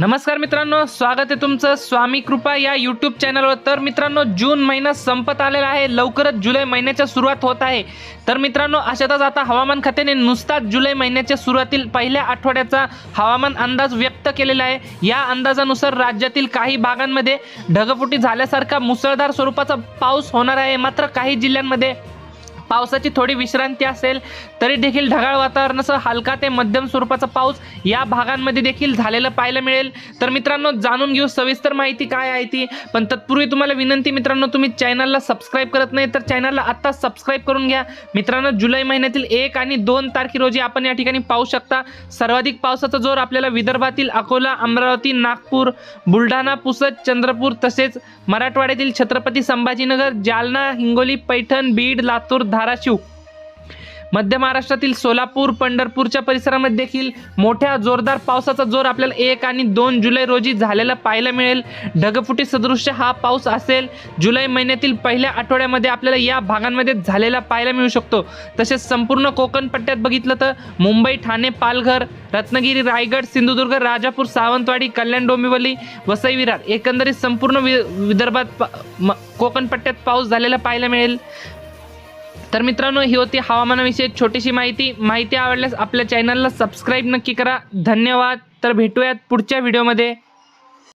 नमस्कार मित्रांनो स्वागत आहे तुमचं स्वामी कृपा या यूट्यूब चॅनलवर तर मित्रांनो जून महिना संपत आलेला आहे. लवकरच जुलै महिन्याच्या सुरुवात होत आहे. तर मित्रांनो अशातच आता हवामान खात्याने नुसताच जुलै महिन्याच्या सुरुवातील पहिल्या आठवड्याचा हवामान अंदाज व्यक्त केलेला आहे. या अंदाजानुसार राज्यातील काही भागांमध्ये ढगफुटी झाल्यासारखा मुसळधार स्वरूपाचा पाऊस होणार आहे. मात्र काही जिल्ह्यांमध्ये पावसाची थोडी विश्रांती असेल तरी देखील ढगाळ वातावरणासह हलका ते मध्यम स्वरूपाचा पाऊस या भागांमध्ये देखील झालेलं पाहायला मिळेल. तर मित्रांनो जाणून घेऊ सविस्तर माहिती काय आहे ती. पण तत्पूर्वी तुम्हाला विनंती मित्रांनो तुम्ही चॅनलला सबस्क्राईब करत नाही तर चॅनलला आत्ता सबस्क्राईब करून घ्या. मित्रांनो जुलै महिन्यातील एक आणि दोन तारखे रोजी आपण या ठिकाणी पाहू शकता सर्वाधिक पावसाचा जोर आपल्याला विदर्भातील अकोला अमरावती नागपूर बुलढाणा पुसद चंद्रपूर तसेच मराठवाड्यातील छत्रपती संभाजीनगर जालना हिंगोली पैठण बीड लातूर धाराशिव. मध्य महाराष्ट्रातील सोलापूर पंढरपूरच्या परिसरामध्ये देखील मोठ्या जोरदार पावसाचा जोर आपल्याला एक आणि दोन जुलै रोजी झालेला पाहायला मिळेल. ढगफुटी सदृश्य हा पाऊस असेल. जुलै महिन्यातील पहिल्या आठवड्यामध्ये आपल्याला या भागांमध्ये झालेला पाहायला मिळू शकतो. तसेच संपूर्ण कोकण पट्ट्यात बघितलं तर मुंबई ठाणे पालघर रत्नागिरी रायगड सिंधुदुर्ग राजापूर सावंतवाडी कल्याण डोंबिवली वसई विरार एकंदरीत संपूर्ण वि विदर्भात पा- म- कोकण पट्ट्यात पाऊस झालेला पाहायला मिळेल. तर मित्रांनो ही होती हवामानाविषयी छोटीशी माहिती. माहिती आवडल्यास आपल्या चॅनलला सबस्क्राईब नक्की करा. धन्यवाद. तर भेटूयात पुढच्या व्हिडिओमध्ये